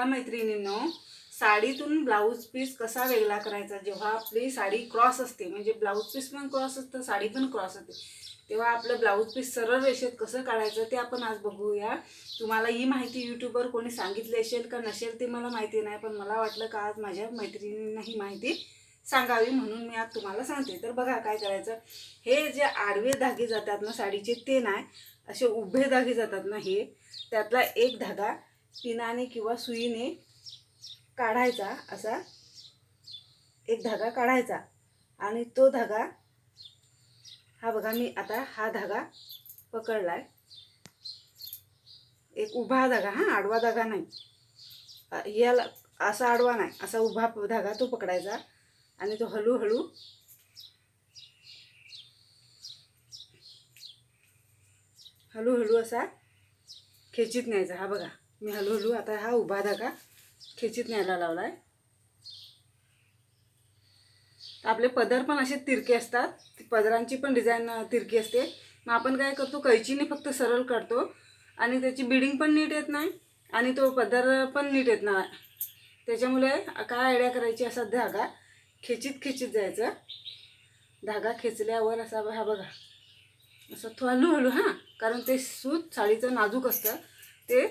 बघा मैत्रिणींनो साडीतून blouse piece कसा वेगळा करायचा? जेव्हा आपली साडी क्रॉस असते म्हणजे ब्लाऊज पीस पण क्रॉस असतं साडी पण क्रॉस असते. तेव्हा आपलं ब्लाऊज पीस सरळ रेषेत कसं काढायचं ते आपण आज बघूया. तुम्हाला ही माहिती यूट्यूबवर कोणी सांगितली असेल का नसेल ते मला माहिती नाही पण मला वाटलं का आज माझ्या मैत्रिणींना ही माहिती सांगावी म्हणून मी आज तुम्हाला सांगते. तर बघा काय करायचं. हे जे आडवे धागे जातात ना साडीचे ते नाही असे उभे धागे जातात ना हे त्यातला एक धागा पिनाने किंवा सुईने काढायचा असा एक धागा काढायचा. आणि तो धागा हा बघा मी आता हा धागा पकडलाय. एक उभा धागा हा आडवा धागा नाही. याला असा आडवा नाही असा उभा धागा तो पकडायचा. आणि तो हळूहळू हळूहळू असा खेचीत न्यायचा हा बघा. मी हळूहळू आता हा उभा धागा. खेचीत न्यायला लावला आहे आपले पदर पण असे तिरके असतात. पदरांची पण डिझाईन तिरकी असते. मग आपण काय करतो कैचीने फक्त सरळ काढतो. आणि त्याची बिडिंग पण नीट येत नाही. आणि तो पदर पण नीट येत नाही. त्याच्यामुळे काय आयडिया करायची असा धागा? खेचीत खेचीत जायचं. धागा खेचल्यावर असा हा बघा. असं तो हळूहळू हां. कारण ते सूत साडीचं नाजूक असतं. ते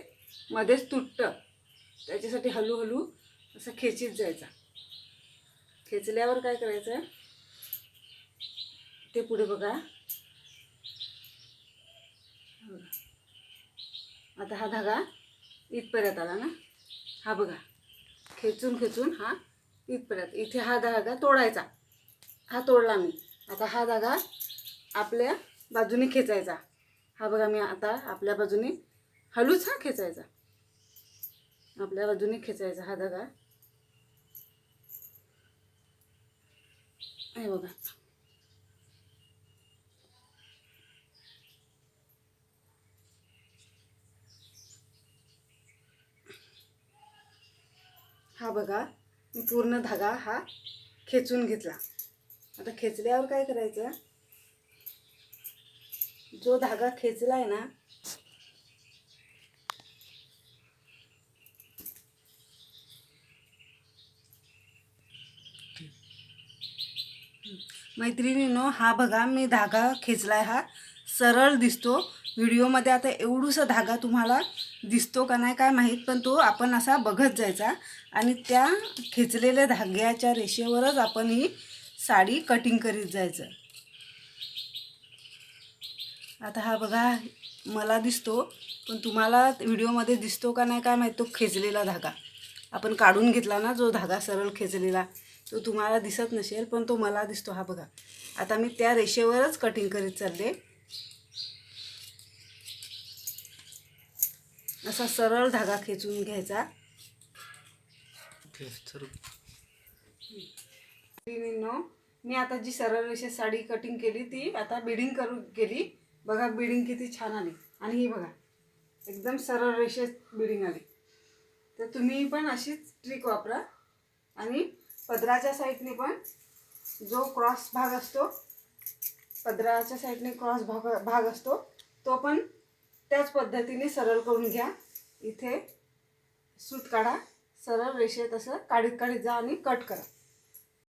मध्येच तुटतं. त्याच्यासाठी हळूहळू असं खेचीत जायचा. खेचल्यावर काय करायचं? ते पुढे बघा. आता हा धागा इथपर्यंत आला ना? हा बघा. खेचून खेचून हा इथपर्यंत. इथे हा धागा तोडायचा. हा तोडला मी. आता हा धागा आपल्या बाजूने खेचायचा. हा बघा मी आता आपल्या बाजूने हलूच हा खेचायचा. आपल्या बाजूने खेचायचा हा धागा हे बघा. हा बघा मी पूर्ण धागा हा खेचून घेतला. आता खेचल्यावर काय करायचं? जो धागा खेचलाय ना मैत्रिणीनो हा बघा मी धागा खेचलाय हा. सरळ दिसतो. व्हिडिओमध्ये आता एवढूसा धागा तुम्हाला दिसतो का नाही काय माहीत पण तो आपण असा बघत जायचा. आणि त्या खेचलेल्या धाग्याच्या रेषेवरच आपण ही साडी कटिंग करीत जायचं. आता हा बघा मला दिसतो पण तुम्हाला व्हिडिओमध्ये दिसतो का नाही काय माहीत तो खेचलेला धागा. आपण काढून घेतला ना जो धागा सरळ खेचलेला. तो तुम्हाला दिसत नसेल पण तो मला दिसतो. हा बघा. आता मी त्या रेषेवरच कटिंग करीत चालले. असा सरळ धागा खेचून घ्यायचा. मी आता जी सरळ रेषेत साडी कटिंग केली ती आता बिडिंग करून केली. बघा बिडिंग किती छान आली. आणि ही बघा एकदम सरळ रेषेत बिडिंग आली. तर तुम्ही पण अशीच ट्रिक वापरा. आणि पदराच्या साईडने पण जो क्रॉस भाग असतो पदराच्या साईडने क्रॉस भाग भाग असतो तो पण त्याच पद्धतीने सरळ करून घ्या. इथे सूत काढा सरळ रेषेत असं काढीत काढीत जा आणि कट करा.